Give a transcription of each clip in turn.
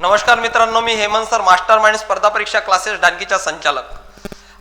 नमस्कार मित्रांनो मी हेमंत सर मास्टर माइंड स्पर्धा परीक्षा क्लासेस डानकीचा संचालक.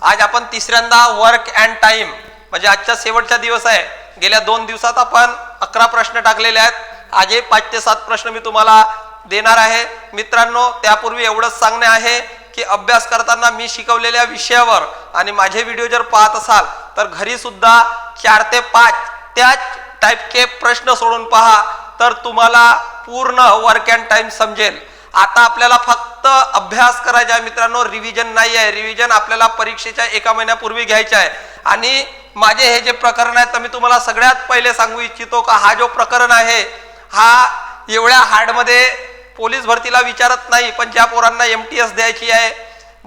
आज आपण तिसऱ्यांदा वर्क अँड टाइम म्हणजे आजचा शेवटचा दिवस आहे. गेल्या दोन दिवसात आपण अकरा प्रश्न टाकलेले आहेत. आजही पाच ते सात प्रश्न मी तुम्हाला देणार आहे. मित्रांनो त्यापूर्वी एवढंच सांगणे आहे की अभ्यास करताना मी शिकवलेल्या विषयावर आणि माझे व्हिडिओ जर पाहत असाल तर घरी सुद्धा चार ते पाच त्याच टाईपचे प्रश्न सोडून पहा तर तुम्हाला पूर्ण वर्क अँड टाइम समजेल. आता आपल्याला फक्त अभ्यास करायचा आहे मित्रांनो रिव्हिजन नाही आहे. रिव्हिजन आपल्याला परीक्षेच्या एका महिन्यापूर्वी घ्यायचे आहे. आणि माझे हे जे प्रकरण आहे तर मी तुम्हाला सगळ्यात पहिले सांगू इच्छितो का हा जो प्रकरण आहे हा एवढ्या हार्डमध्ये पोलीस भरतीला विचारत नाही पण ज्या पोरांना एम टी एस द्यायची आहे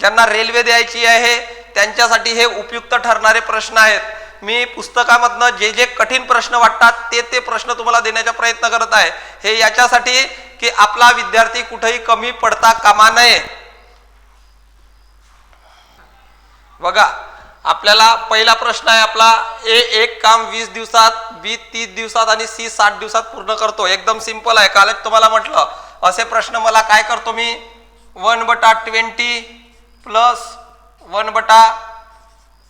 ज्यांना रेल्वे द्यायची आहे त्यांच्यासाठी हे उपयुक्त ठरणारे प्रश्न आहेत. मी पुस्तकामधनं जे जे कठीण प्रश्न वाटतात ते ते प्रश्न तुम्हाला देण्याचा प्रयत्न करत आहे. हे याच्यासाठी की आपला विद्यार्थी कुठेही कमी पडता कामा नये. बघा आपल्याला पहिला प्रश्न आहे आपला ए एक काम वीस दिवसात बी तीस दिवसात आणि सी साठ दिवसात पूर्ण करतो. एकदम सिंपल आहे. कालच तुम्हाला म्हटलं असे प्रश्न मला काय करतो मी? वन बटा ट्वेंटी प्लस वन बटा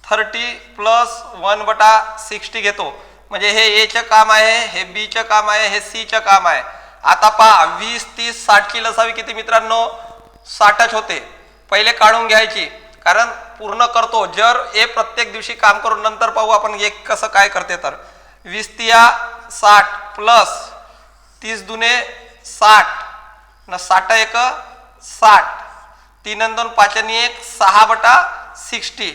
थर्टी प्लस वन बटा सिक्स्टी घेतो. म्हणजे हे एचं काम आहे हे बीचं काम आहे हे सीचं काम आहे. आता पहा वीस तीस साठची लसावी किती मित्रांनो? साठच होते. पहिले काढून घ्यायची. कारण पूर्ण करतो. जर हे प्रत्येक दिवशी काम करून नंतर पाहू आपण एक कसं काय करते तर. वीस तिया साठ प्लस तीस दुने साठ. न साठ एक साठ. तीन दोन पाचनी एक सहा बटा सिक्स्टी.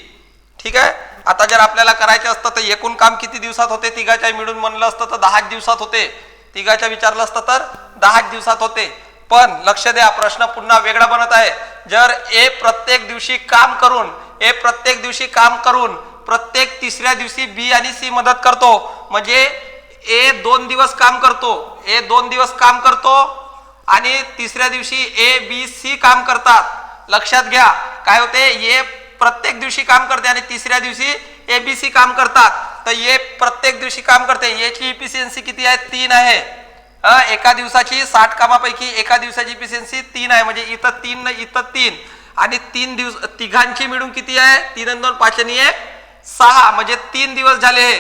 ठीक आहे? आता जर आपल्याला करायचं असतं तर एकूण काम किती दिवसात होते? तिघाच्या मिळून म्हणलं असतं तर दहाच दिवसात होते. तिघाच्या विचारलं असतं तर दहाच दिवसात होते. पण लक्ष द्या प्रश्न पुन्हा वेगळा बनत आहे. जर ए प्रत्येक दिवशी काम करून ए प्रत्येक दिवशी काम करून प्रत्येक तिसऱ्या दिवशी बी आणि सी मदत करतो म्हणजे ए दोन दिवस काम करतो ए दोन दिवस काम करतो आणि तिसऱ्या दिवशी ए बी सी काम करतात. लक्षात घ्या काय होते? ए प्रत्येक दिवशी काम करते आणि तिसऱ्या दिवशी ए बी सी काम करतात. तर ये प्रत्येक दिवशी काम करते. याची इफिशियन्सी किती आहे? तीन आहे. एका दिवसाची साठ कामापैकी एका दिवसाची इफिशियन्सी तीन आहे. म्हणजे इथं तीन न इथं तीन. आणि तीन दिवस तिघांची मिळून किती आहे? तीन आणि दोन पाच आणि एक सहा. म्हणजे तीन दिवस झाले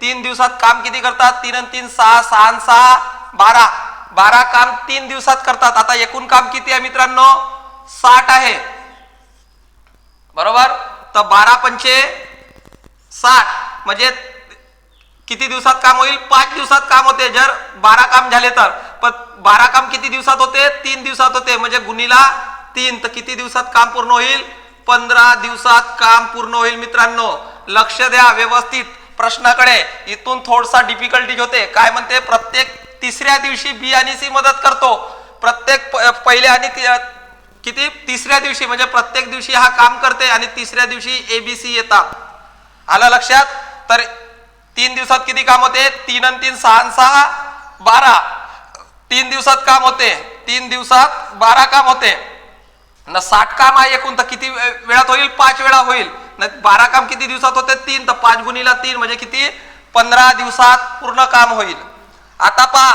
तीन दिवसात काम किती करतात? तीन आणि तीन सहा. सहा आणि सहा बारा. बारा काम तीन दिवसात करतात. आता एकूण काम किती आहे मित्रांनो? साठ आहे. बरोबर? तर बारा पंचे साठ. म्हणजे किती दिवसात काम होईल? पाच दिवसात काम होते. जर बारा काम झाले तर. पण बारा काम किती दिवसात होते? तीन दिवसात होते. म्हणजे गुणीला तीन. तर किती दिवसात काम पूर्ण होईल? पंधरा दिवसात काम पूर्ण होईल मित्रांनो. लक्ष द्या व्यवस्थित प्रश्नाकडे. इथून थोडसा डिफिकल्टीज होते काय म्हणते? प्रत्येक तिसऱ्या दिवशी बी आणि सी मदत करतो. प्रत्येक पहिल्या पहिले आणि किती? तिसऱ्या दिवशी. म्हणजे प्रत्येक दिवशी हा काम करते आणि तिसऱ्या दिवशी ए बी सी येतात. आलं लक्षात? तर तीन दिवसात किती काम होते? तीन आणि तीन सहा सहा बारा. तीन दिवसात काम होते. तीन दिवसात बारा काम होते. न साठ काम आहे एकूण तर किती वे- वेळात होईल? पाच वेळा होईल. न बारा काम किती दिवसात होते? तीन. तर पाच गुणीला तीन म्हणजे किती? पंधरा दिवसात पूर्ण काम होईल. आता पहा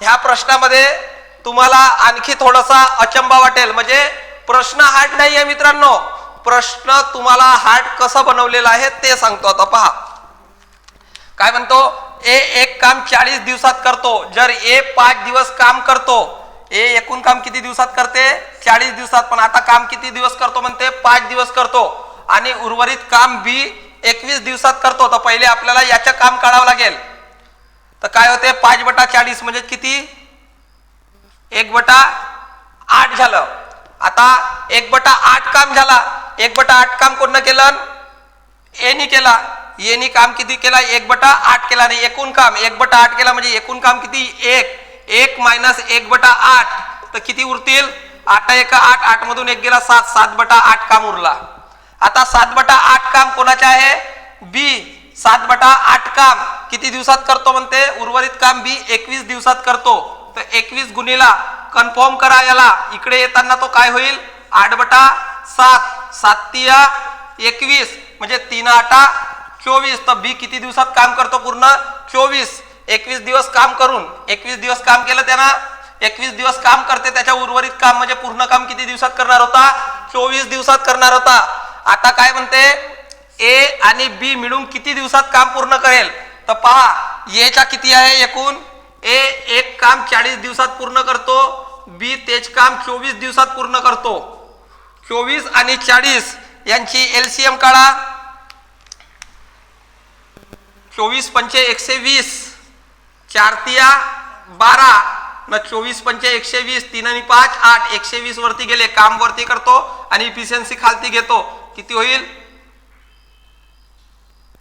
ह्या प्रश्नामध्ये तुम्हाला आणखी थोडासा अचंबा वाटेल. म्हणजे प्रश्न हार्ड नाही आहे मित्रांनो. प्रश्न तुम्हाला हार्ड कसं बनवलेलं आहे ते सांगतो. आता पहा. काय म्हणतो? ए एक काम चाळीस दिवसात करतो. जर ए पाच दिवस काम करतो ए एकूण काम किती दिवसात करते? चाळीस दिवसात. पण आता काम किती दिवस करतो म्हणते? पाच दिवस करतो. आणि उर्वरित काम बी एकवीस दिवसात करतो. तर पहिले आपल्याला याचं काम काढावं लागेल. तर काय होते? पाच बटा चाळीस म्हणजे किती? एक बटा आठ झालं. आता एक बटा आठ काम झाला. एक बटा आठ काम कोणनं केलं? एनी केला. एनी काम किती केला? एक बटा आठ केला नाही एकूण काम. एक बटा आठ केला म्हणजे एकूण काम किती? एक. एक मायनस एक बटा आठ. तर किती उरतील? आठ एक आठ आठ मधून एक गेला सात. सात बटा आठ काम उरला. आता सात बटा आठ काम कोणाचे आहे? बी सात बटा आठ काम. किती दिवसात करतो म्हणते? उर्वरित काम बी एकवीस दिवसात करतो. तर एकवीस गुणीला कन्फर्म करा याला. इकडे येताना तो काय होईल? आठ बटा सात. सातिया एकवीस. म्हणजे तीन आटा चोवीस. तर बी किती दिवसात काम करतो पूर्ण? चोवीस. एकवीस दिवस काम करून एकवीस दिवस काम केलं त्यानं एकवीस दिवस काम करते त्याच्या उर्वरित काम म्हणजे पूर्ण काम किती दिवसात करणार होता? चोवीस दिवसात करणार होता. आता काय म्हणते? ए आणि बी मिळून किती दिवसात काम पूर्ण करेल? तर पहा एच्या किती आहे एकूण? ए एक काम चाळीस दिवसात पूर्ण करतो बी तेच काम चोवीस दिवसात पूर्ण करतो. चोवीस आणि चाळीस यांची एलसीएम काढा. चोवीस पंचे एकशे वीस. चार तिया बारा. न चोवीस पंचे एकशे वीस तीन आणि पाच आठ. एकशे वीस वरती गेले काम वरती करतो आणि इफिशियन्सी खालती घेतो. किती होईल?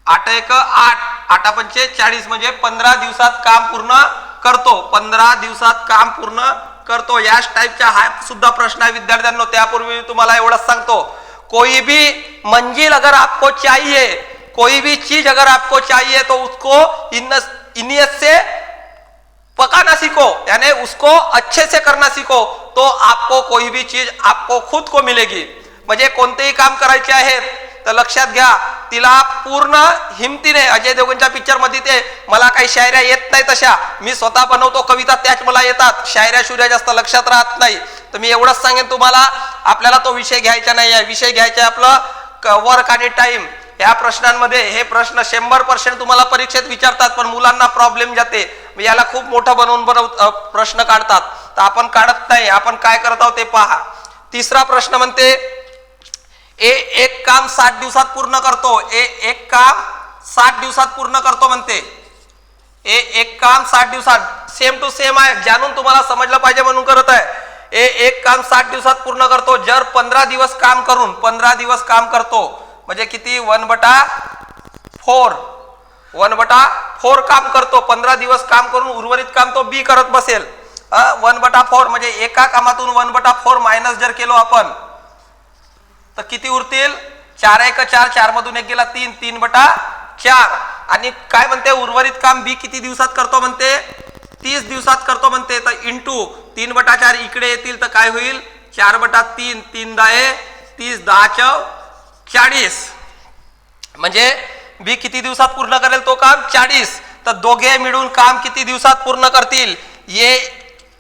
आठ एक आठ. आठा पंचे चाळीस म्हणजे पंधरा दिवसात काम पूर्ण करतो. पंधरा दिवसात काम पूर्ण करतो. याच टाईपच्या हा सुद्धा प्रश्न आहे विद्यार्थ्यांनो. त्यापूर्वी मी तुम्हाला एवढंच सांगतो. कोई भी मंजिल अगर आपको चाहिए कोई भी चीज अगर आपको चाहिए तो उसको इनियत से पकाना सीखो यानी उसको अच्छे से करना सीखो तो आपको कोई भी चीज आपको खुद को मिलेगी। म्हणजे कोणतेही काम करायचे आहे तर लक्षात घ्या तिला पूर्ण हिमतीने अजय देवगणच्या पिक्चरमध्ये ते मला काही शायऱ्या येत नाही तशा मी स्वतः बनवतो कविता त्याच मला येतात. शायऱ्या शुऱ्या जास्त लक्षात राहत नाही. तर मी एवढंच सांगेन तुम्हाला आपल्याला तो विषय घ्यायचा नाही आहे विषय घ्यायचा आहे आपलं वर्क आणि टाइम या प्रश्नांमध्ये हे प्रश्न शंभर पर्सेंट तुम्हाला परीक्षेत विचारतात पण मुलांना प्रॉब्लेम जाते. मग याला खूप मोठं बनवून बनव प्रश्न काढतात. तर आपण काढत नाही आपण काय करत आहोत ते पहा. तिसरा प्रश्न म्हणते ए एक काम सात दिवसात पूर्ण करतो ए एक काम साठ दिवसात पूर्ण करतो म्हणते. ए एक काम साठ दिवसात सेम टू सेम आहे जाणून तुम्हाला समजलं पाहिजे म्हणून करत आहे. ए एक काम साठ दिवसात पूर्ण करतो जर पंधरा दिवस काम करून पंधरा दिवस काम करतो म्हणजे किती? वन बटा फोर. वन बटा फोर काम करतो. पंधरा दिवस काम करून उर्वरित काम तो बी करत बसेल. वन बटा फोर म्हणजे एका कामातून वन बटा फोर मायनस जर केलो आपण तर किती उरतील? चार एक चार चार मधून एक गेला तीन तीन बटा चार. आणि काय म्हणते? उर्वरित काम बी किती दिवसात करतो म्हणते? तीस दिवसात करतो म्हणते. तर इंटू तीन बटा चार इकडे येतील तर काय होईल? चार बटा तीन तीन दहा तीस दहा चव चाळीस. म्हणजे बी किती दिवसात पूर्ण करेल तो काम? चाळीस. तर दोघे मिळून काम किती दिवसात पूर्ण करतील? ये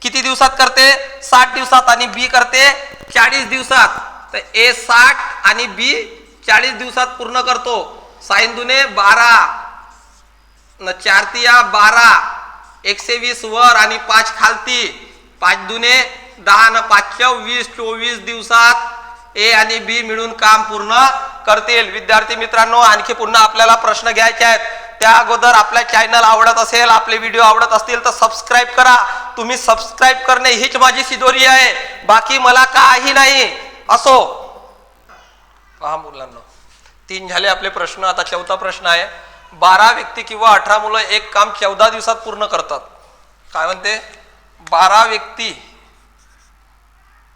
किती दिवसात करते? साठ दिवसात आणि बी करते चाळीस दिवसात. तर ए साठ आणि बी चाळीस दिवसात पूर्ण करतो. साईन दुने बारा. न चार तिया बारा. एकशे वीस वर आणि पाच खालती. पाच दुने दहा न पाच वीस चोवीस दिवसात ए आणि बी मिळून काम पूर्ण करतील. विद्यार्थी मित्रांनो आणखी पुन्हा आपल्याला प्रश्न घ्यायचे आहेत. त्या अगोदर आपल्या चॅनल आवडत असेल आपले व्हिडिओ आवडत असतील तर सबस्क्राईब करा. तुम्ही सबस्क्राईब करणे हीच माझी शिदोरी आहे. बाकी मला काही नाही. असो. पहा मुलांना. तीन झाले आपले प्रश्न. आता चौथा प्रश्न आहे. बारा व्यक्ती किंवा अठरा मुलं एक काम चौदा दिवसात पूर्ण करतात. काय म्हणते? बारा व्यक्ती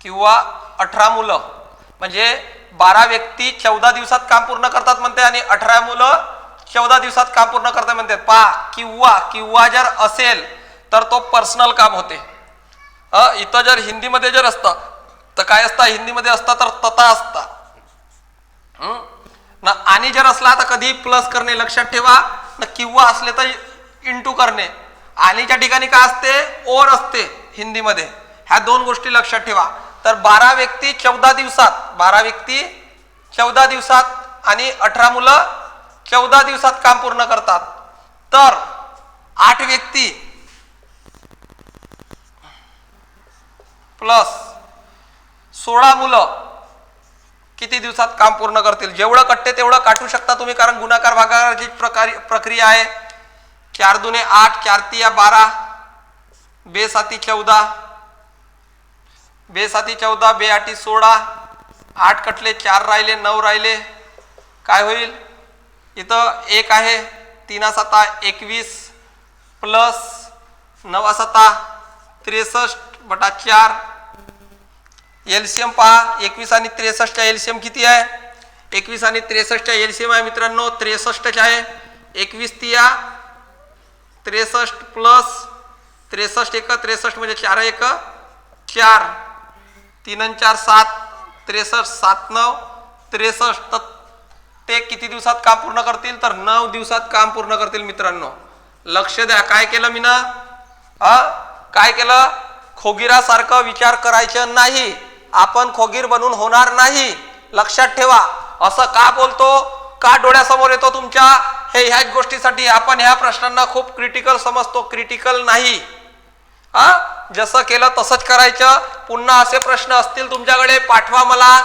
किंवा अठरा मुलं म्हणजे बारा व्यक्ती चौदा दिवसात काम पूर्ण करतात म्हणते आणि अठरा मुलं चौदा दिवसात काम पूर्ण करतात म्हणते. पा किंवा किंवा जर असेल तर तो पर्सनल काम होते. इथं जर हिंदीमध्ये जर असतं तर काय असतं? हिंदीमध्ये असतं तर तथा असता. ना आणि जर असला तर कधी प्लस करणे लक्षात ठेवा. ना किंवा असले तर इंटू करणे. आणीच्या ठिकाणी काय असते? ओर असते हिंदीमध्ये. ह्या दोन गोष्टी लक्षात ठेवा. तर बारा व्यक्ती चौदा दिवसात बारा व्यक्ती चौदा दिवसात आणि अठरा मुलं चौदा दिवसात काम पूर्ण करतात. तर आठ व्यक्ती प्लस सोळा मुलं किती दिवसात काम पूर्ण करतील? जेवढं कट्टे तेवढं काटू शकता तुम्ही कारण गुणाकार भागाची प्रकार प्रक्रिया आहे. चार दुने आठ चार तिया बारा बेसाती चौदा बेसाती चौदा बे आठी सोळा आठ कटले चार राहिले नऊ राहिले. काय होईल? इथं एक आहे तीना सता एकवीस प्लस नवा सता त्रेसष्ट बटा चार. एलसीएम पहा एकवीस आणि त्रेसष्टच्या एलसीएम किती आहे? एकवीस आणि त्रेसष्टच्या एलसीएम आहे मित्रांनो त्रेसष्टच्या आहे. एकवीस तिया त्रेसष्ट प्लस त्रेसष्ट एक त्रेसष्ट म्हणजे चार एक चार. तीन चार सात त्रेसष्ट सात नऊ त्रेसष्ट तर ते किती दिवसात काम पूर्ण करतील? तर नऊ दिवसात काम पूर्ण करतील मित्रांनो. लक्ष द्या काय केलं मी ना अ? काय केलं? खोगीरासारखं विचार करायचं नाही. आपण खोगीर बनून होणार नाही. लक्षात ठेवा. असं का बोलतो? का डोळ्यासमोर येतो तुमच्या? हे ह्याच गोष्टीसाठी आपण ह्या प्रश्नांना खूप क्रिटिकल समजतो. क्रिटिकल नाही. हा? जसं केलं तसंच करायचं. पुन्हा असे प्रश्न असतील तुमच्याकडे पाठवा मला.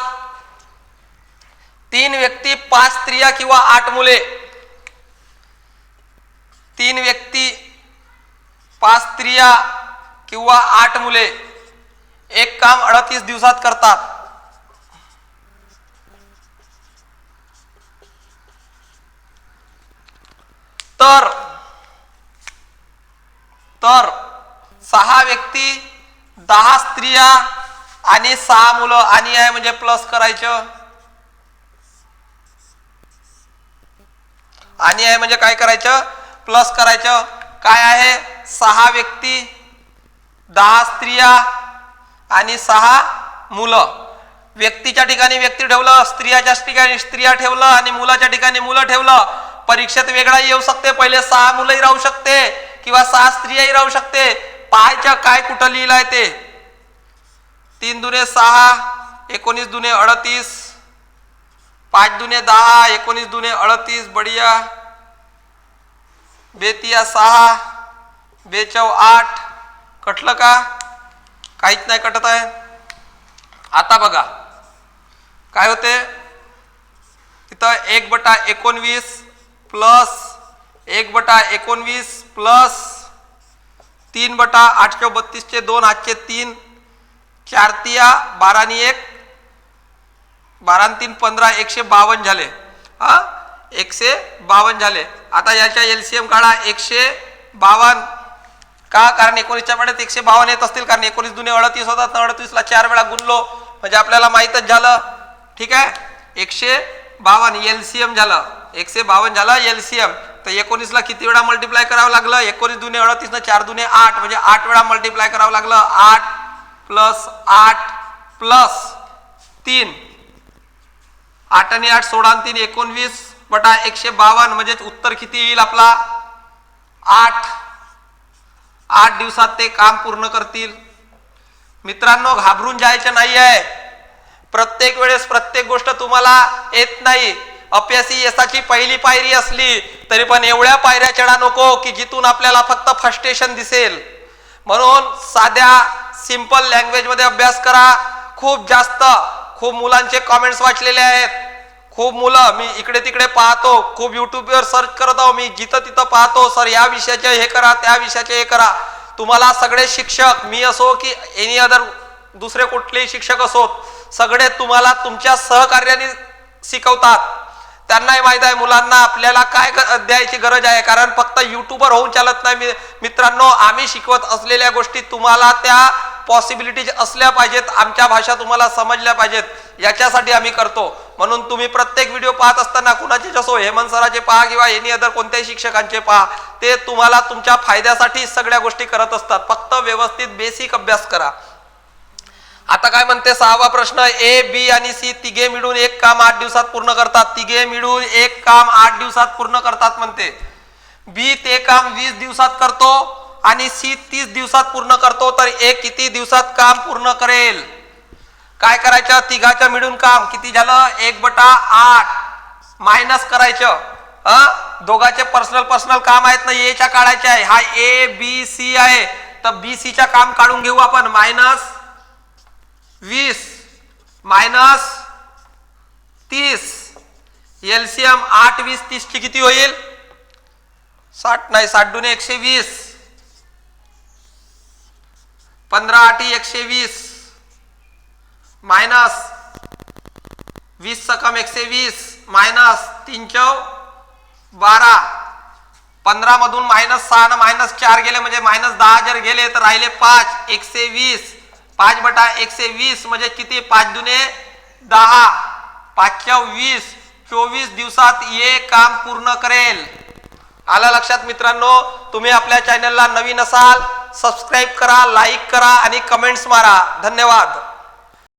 तीन व्यक्ती पाच स्त्रिया किंवा आठ मुले. तीन व्यक्ती पाच स्त्रिया किंवा आठ मुले. एक काम अडतीस दिवसात करतात. तर तर सहा व्यक्ती दहा स्त्रिया आणि सहा मुलं. आणि आहे म्हणजे प्लस करायचं. आणि आहे म्हणजे काय करायचं? प्लस करायचं. काय आहे? सहा व्यक्ती दहा स्त्रिया आणि सहा मुलं. व्यक्तीच्या ठिकाणी व्यक्ती ठेवलं स्त्रियाच्या ठिकाणी स्त्रिया ठेवलं आणि मुलाच्या ठिकाणी मुलं ठेवलं. परीक्षेत वेगळा येऊ शकते. पहिले सहा मुलंही राहू शकते किंवा सहा स्त्रियाही राहू शकते. पाहायच्या काय कुठं लिहिलंय ते? तीन दुने सहा एकोणीस दुने अडतीस पाच दुने दहा एकोणीस दुने अडतीस बढिया. बेतिया सहा बेचव आठ. कटलं का? काहीच नाही कटत आहे. आता बघा. काय होते? तिथं एक बटा एकोणवीस प्लस एक बटा एकोणवीस प्लस तीन बटा आठशे बत्तीसचे दोन आठशे तीन चार तिया बारानी एक बारा तीन पंधरा एकशे बावन्न झाले. हा? एकशे बावन्न झाले. आता याच्या एल सी एम काढा एकशे बावन्न. का? कारण एकोणीसच्या वेळेत एकशे बावन्न येत असतील कारण एकोणीस दुने अडतीस होतात अडतीसला चार वेळा गुणलो. म्हणजे आपल्याला माहीतच झालं. ठीक आहे? एकशे बावन्न एल सी एम झालं. एकशे बावन्न झालं एल सी एम तर एकोणीसला किती वेळा मल्टिप्लाय करावं लागलं? एकोणीस दुने अडतीसनं चार दुने आठ. म्हणजे आठ वेळा मल्टिप्लाय करावं लागलं. आठ प्लस आठ प्लस तीन. आठ आणि आठ सोळा आणि तीन एकोणवीस बटा एकशे बावन्न. म्हणजे उत्तर किती येईल आपला? आठ. आठ दिवसात ते काम पूर्ण करतील. मित्रांनो घाबरून जायचं नाही आहे प्रत्येक वेळेस प्रत्येक गोष्ट तुम्हाला येत नाही. अपयशी यशाची पहिली पायरी असली तरी पण एवढ्या पायऱ्या चढा नको की जिथून आपल्याला फक्त फस्टेशन दिसेल. म्हणून साध्या सिंपल लँग्वेजमध्ये अभ्यास करा. खूप जास्त खूप मुलांचे कॉमेंट्स वाचलेले आहेत. खूप मुलं मी इकडे तिकडे पाहतो. खूप युट्यूबवर सर्च करत आहो. मी जिथं तिथं पाहतो. सर या विषयाचे हे करा त्या विषयाचे हे करा. तुम्हाला सगळे शिक्षक मी असो की एनी अदर दुसरे कुठलेही शिक्षक असोत सगळे तुम्हाला तुमच्या सहकार्याने शिकवतात. त्यांनाही माहीत आहे मुलांना आपल्याला काय द्यायची गरज आहे? कारण फक्त युट्यूबर होऊन चालत नाही मि- मित्रांनो. आम्ही शिकवत असलेल्या गोष्टी तुम्हाला त्या पॉसिबिलिटीज असल्या पाहिजेत आमच्या भाषा तुम्हाला समजल्या पाहिजेत. याच्यासाठी आम्ही करतो. म्हणून तुम्ही प्रत्येक व्हिडिओ पाहत असताना कुणाचे असो हेमंत सराचे पहा किंवा एनी अदर कोणत्याही शिक्षकांचे पहा ते तुम्हाला तुमच्या फायद्यासाठी सगळ्या गोष्टी करत असतात. फक्त व्यवस्थित बेसिक अभ्यास करा. आता काय म्हणते सहावा प्रश्न ए बी आणि सी तिघे मिळून एक काम आठ दिवसात पूर्ण करतात. तिघे मिळून एक काम आठ दिवसात पूर्ण करतात म्हणते. बी ते काम वीस दिवसात करतो आणि सी तीस दिवसात पूर्ण करतो तर ए किती दिवसात काम पूर्ण करेल? काय करायचं? तिघाचं मिळून काम. किती झालं? एक बटा आठ. मायनस करायचं. दोघाचे पर्सनल पर्सनल काम आहेत ना एच्या काढायचे आहे. हा ए बी सी आहे. तर बी सीच्या काम काढून घेऊ आपण. मायनस वीस मायनस तीस. एलसीएम आठ वीस तीसची किती होईल? साठ नाही साठ दुने एकशे वीस. पंधरा आठी एकशे वीस. मायनस वीस सकम एकशे वीस. मायनस तीन चौ बारा. पंधरामधून मायनस सहा ना मायनस चार गेले म्हणजे मायनस दहा जर गेले तर राहिले पाच. एकशे वीस. पाच बटा एकशे वीस म्हणजे किती? पाच दुने दहा. पाचशे वीस. चोवीस दिवसात हे काम पूर्ण करेल. आलं लक्षात मित्रांनो? तुम्ही आपल्या चॅनलला नवीन असाल सबस्क्राईब करा लाईक करा आणि कमेंट्स मारा. धन्यवाद.